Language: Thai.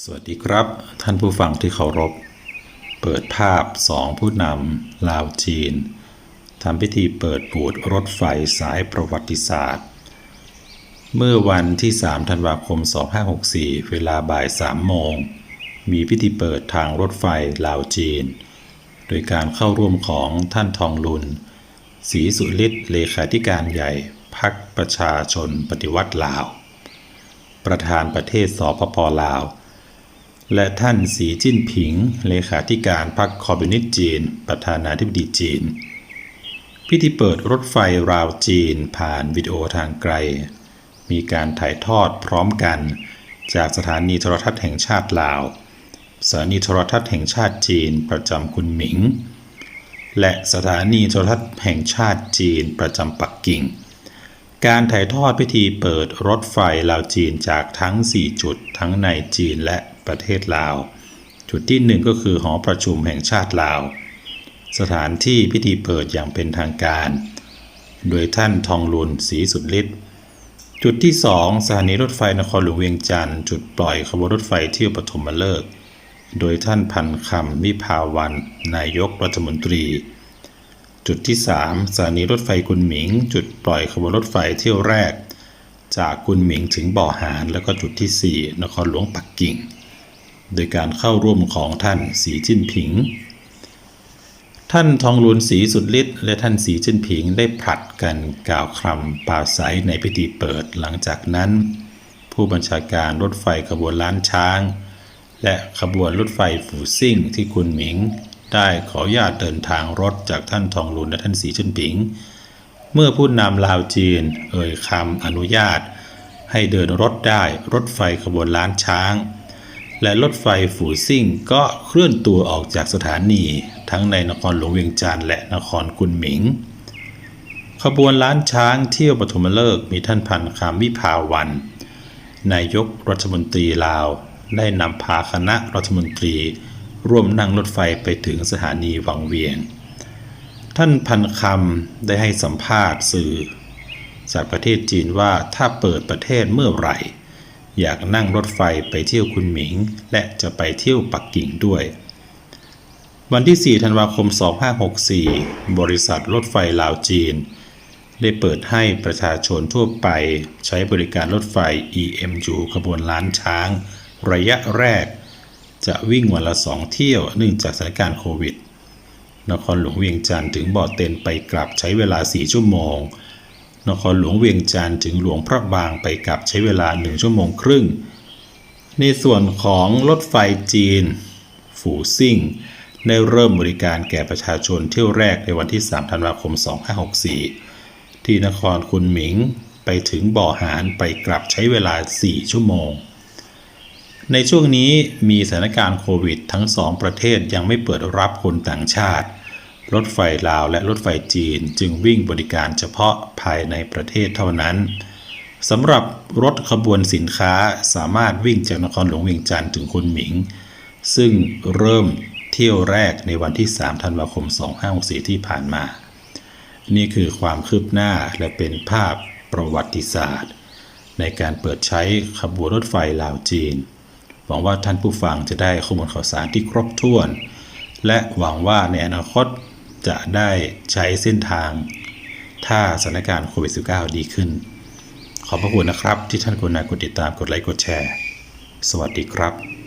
สวัสดีครับ ท่านผู้ฟังที่เคารพ เปิดภาพสองผู้นำลาวจีนทำพิธีเปิดบูดรถไฟสายประวัติศาสตร์ เมื่อวันที่ 3 ธันวาคม 2564 เวลาบ่าย 3 โมง มีพิธีเปิดทางรถไฟลาวจีน โดยการเข้าร่วมของท่านทองลุนศรีสุฤทธิ์เลขาธิการใหญ่พักประชาชนปฏิวัติลาว ประธานประเทศสปปลาว และท่านสีจิ้นผิง เลขาธิการพรรคคอมมิวนิสต์จีน ประธานาธิบดีจีน พิธีเปิดรถไฟราวจีนผ่านวิดีโอทางไกล มีการถ่ายทอดพร้อมกัน จากสถานีโทรทัศน์แห่งชาติลาว สถานีโทรทัศน์แห่งชาติจีนประจำคุณหมิง และสถานีโทรทัศน์แห่งชาติจีนประจำปักกิ่ง การถ่ายทอดพิธีเปิดรถไฟลาวจีนจากทั้ง 4 จุดทั้งในจีนและประเทศลาว จุดที่หนึ่งก็คือหอประชุมแห่งชาติลาว สถานที่พิธีเปิดอย่างเป็นทางการ โดยท่านทองลุนศรีสุดฤทธิ์จุดที่สองสถานีรถไฟนครหลวงเวียงจันทร์จุดปล่อยขบวนรถไฟเที่ยวปฐมฤกษ์โดยท่านพันคำวิภาวัน นายกรัฐมนตรี จุดที่ 3 สถานีรถไฟกุนหมิง จุดปล่อยขบวนรถไฟเที่ยวแรก จากกุนหมิงถึงบ่อหาน แล้วก็จุดที่ 4 นครหลวงปักกิ่ง โดยการเข้าร่วมของท่านสีจิ้นผิง ท่านทองลุนสีสุดฤทธิ์และท่านสีจิ้นผิงได้ผลัดกันกล่าวคำปราศัยในพิธีเปิด หลังจากนั้น ผู้บัญชาการรถไฟขบวนล้านช้าง และขบวนรถไฟฝูซิ่งที่คุณหมิง ได้ขออนุญาตเดินทางรถจากท่านทองลุนและท่านสีจิ้นผิง เมื่อผู้นำลาวจีน เอ่ยคำอนุญาต ให้เดินรถได้รถไฟขบวนล้านช้าง และรถไฟฝูซิ่งก็เคลื่อนตัวออกจากสถานี ทั้งในนครหลวงเวียงจันทร์และนครกุนหมิง ขบวนล้านช้างเที่ยวปฐมฤกษ์มีท่านพันคำวิภาวันนายกรัฐมนตรีลาวได้นำพาคณะรัฐมนตรี ร่วมนั่งรถไฟไปถึงสถานีวังเวียง ท่านพันคำได้ให้สัมภาษณ์สื่อ จากประเทศจีนว่าถ้าเปิดประเทศเมื่อไหร่ อยากนั่งรถไฟไปเที่ยวคุณหมิง และจะไปเที่ยวปักกิ่งด้วย วันที่ 4 ธันวาคม 2564 บริษัทรถไฟลาวจีน ได้เปิดให้ประชาชนทั่วไปใช้บริการรถไฟ EMU ขบวนล้านช้าง ระยะแรก จะวิ่งวันละสองเที่ยวเนื่องจากสถานการณ์โควิด นครหลวงเวียงจันทร์ถึงบ่อเต็นไปกลับใช้เวลา 4 ชั่วโมง นครหลวงเวียงจันทร์ถึงหลวงพระบางไปกลับใช้เวลา 1 ชั่วโมงครึ่ง ในส่วนของรถไฟจีน ฝูซิ่ง ได้เริ่มบริการแก่ประชาชนเที่ยวแรกในวันที่ 3 ธันวาคม 2564 ที่นครคุนหมิงไปถึงบ่อหารไปกลับใช้เวลา 4 ชั่วโมง ในช่วงนี้มีสถานการณ์โควิด ทั้งสองประเทศยังไม่เปิดรับคนต่างชาติ รถไฟลาวและรถไฟจีนจึงวิ่งบริการเฉพาะภายในประเทศเท่านั้นสำหรับรถขบวนสินค้าสามารถวิ่งจากนครหลวงเวียงจันทร์ถึงคุนหมิง ซึ่งเริ่มเที่ยวแรกในวันที่ 3 ธันวาคม 2564 ที่ผ่านมา นี่คือความคืบหน้าและเป็นภาพประวัติศาสตร์ ในการเปิดใช้ขบวนรถไฟลาวจีน วังว่าท่านผู้ฟังจะได้ข้อมูลข่าวสารที่ครบถ้วน และหวังว่าในอนาคตจะได้ใช้เส้นทาง ถ้าสถานการณ์โควิด -19 ดีขึ้น ขอบพระคุณนะครับที่ท่านกรุณากดติดตามกดไลค์กดแชร์ สวัสดีครับ